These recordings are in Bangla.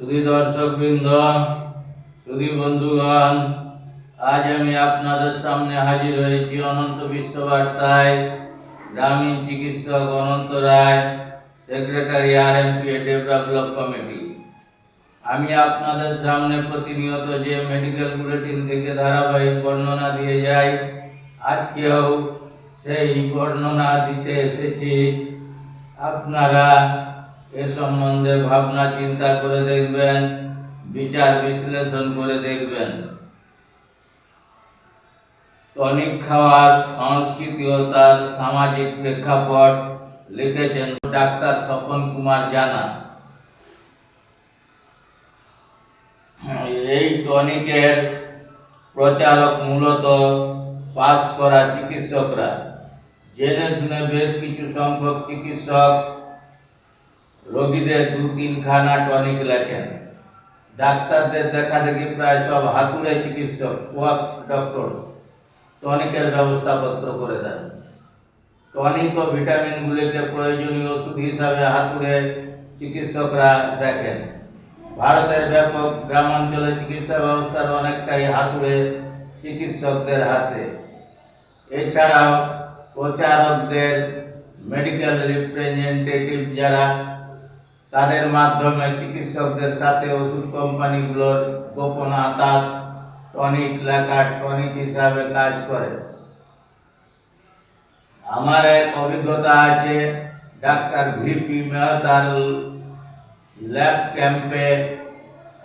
শুধু দর্শকবৃন্দ শুধু বন্ধুগণ আজ আমি আপনাদের সামনে হাজির হয়েছি অনন্ত বিশ্ববার্তায়। গ্রামীণ চিকিৎসক Ananta Roy, secretary R M P develop committee. আমি আপনাদের সামনে প্রতিনিয়ত যে মেডিকেল বুলেটিন থেকে ধারাবাহিক বর্ণনা দিয়ে যাই, আজকেও সেই বর্ণনা দিতে এসেছি। আপনারা এ সম্বন্ধে ভাবনা, চিন্তা করে দেখবেন, বিচার, বিশ্লেষণ করে দেখবেন। টনিক খাওয়ার সংস্কৃতি ও তার সামাজিক প্রেক্ষাপট লিখেছেন ডাক্তার স্বপন কুমার জানা। এই টনিকের প্রচারক মূলত পাস করা চিকিৎসকরা। জেনে শুনে বেশ কিছু সংখ্যক চিকিৎসক রোগীদের দু তিনখানা টনিক লেখেন। ডাক্তারদের দেখা দেখি প্রায় সব হাতুড়ে চিকিৎসক কোয়াক ডক্টর টনিকের ব্যবস্থাপত্র করে দেন। টনিক ও ভিটামিনগুলিকে প্রয়োজনীয় ওষুধ হিসাবে হাতুড়ে চিকিৎসকরা দেখেন। ভারতের ব্যাপক গ্রামাঞ্চলে চিকিৎসা ব্যবস্থার অনেকটাই হাতুড়ে চিকিৎসকদের হাতে। এছাড়াও প্রচারকদের মেডিকেল রিপ্রেজেন্টেটিভ যারা তাদের মাধ্যমে চিকিৎসকদের সাথে ওষুধ কোম্পানিগুলোর গোপন আতাত টনিক লেখা টনিক হিসাবে কাজ করে। আমার এক অভিজ্ঞতা আছে, ডাক্তার ভিপি মেহতার ল্যাব ক্যাম্পে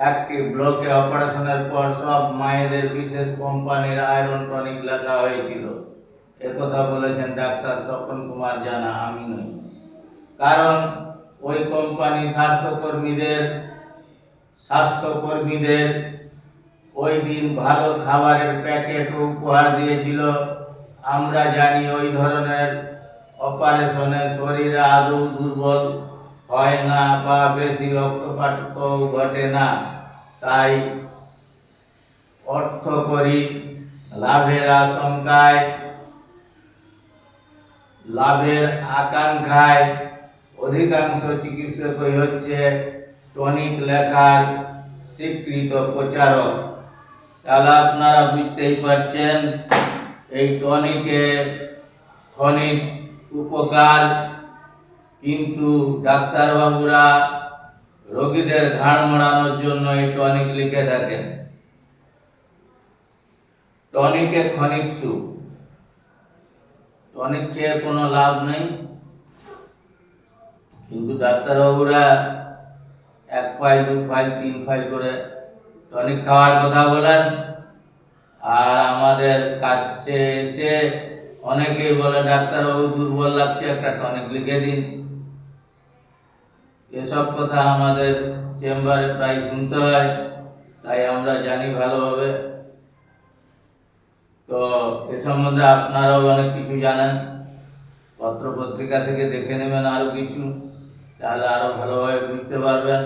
একটি ব্লকে অপারেশনের পর সব মায়েদের বিশেষ কোম্পানির আয়রন টনিক লেখা হয়েছিল। একথা বলেছেন ডাক্তার স্বপন কুমার জানা, আমি নই। কারণ ওই কোম্পানি স্বাস্থ্যকর্মীদের স্বাস্থ্যকর্মীদের ওই দিন ভালো খাবারের প্যাকেট উপহার দিয়েছিল। আমরা জানি ওই ধরনের অপারেশনে শরীরে আদৌ দুর্বল হয় না বা বেশি রক্তপাত ঘটে না। তাই অর্থ করি, লাভের আশঙ্কায়, লাভের আকাঙ্ক্ষায় অধিকাংশ চিকিৎসকই হচ্ছে টনিক লেখার স্বীকৃত প্রচারক। তাহলে আপনারা বুঝতেই পারছেন, এই টনিকে খনিক উপকার, কিন্তু ডাক্তারবাবুরা রোগীদের ঘাড় মোড়ানোর জন্য এই টনিক লিখে থাকেন। টনিকে খনিক সুপ। টনিক খেয়ে কোনো লাভ নেই। কিন্তু ডাক্তারবাবুরা এক ফাইল দু ফাইল তিন ফাইল করে টনিক খাওয়ার কথা বলেন। আর আমাদের কাছে এসে অনেকেই বলে, ডাক্তারবাবু, দুর্বল লাগছে, একটা টনিক লিখে দিন। এসব কথা আমাদের চেম্বারে প্রায় শুনতে হয়, তাই আমরা জানি ভালোভাবে। তো এ সম্বন্ধে আপনারাও অনেক কিছু জানেন। পত্র পত্রিকা থেকে দেখে নেবেন আরও কিছু। তাহলে আরও ভালোভাবে বুঝতে পারবেন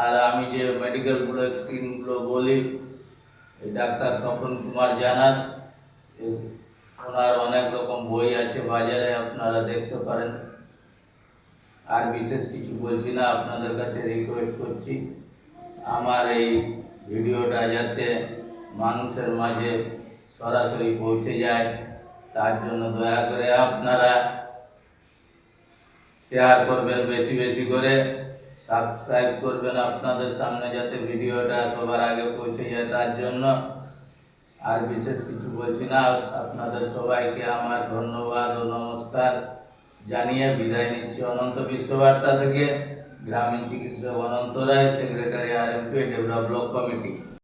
আর আমি যে মেডিকেল বুলেটিনগুলো বলি ডাক্তার স্বপন কুমার জানান ওনার অনেক রকম বই আছে বাজারে, আপনারা দেখতে পারেন। আর বিশেষ কিছু বলছি না, আপনাদের কাছে রিকোয়েস্ট করছি, আমার এই ভিডিওটা যাতে মানুষের মাঝে সরাসরি পৌঁছে যায়, তার জন্য দয়া করে আপনারা শেয়ার করবেন বেশি বেশি করে। সাবস্ক্রাইব করবেন আপনাদের সামনে যাতে ভিডিওটা সবার আগে পৌঁছে যায় তার জন্য। আর বিশেষ কিছু বলছি না, আপনাদের সবাইকে আমার ধন্যবাদ ও নমস্কার জানিয়ে বিদায় নিচ্ছি অনন্ত বিশ্ববার্তা থেকে। গ্রামীণ চিকিৎসক Ananta Roy secretary R M P develop block committee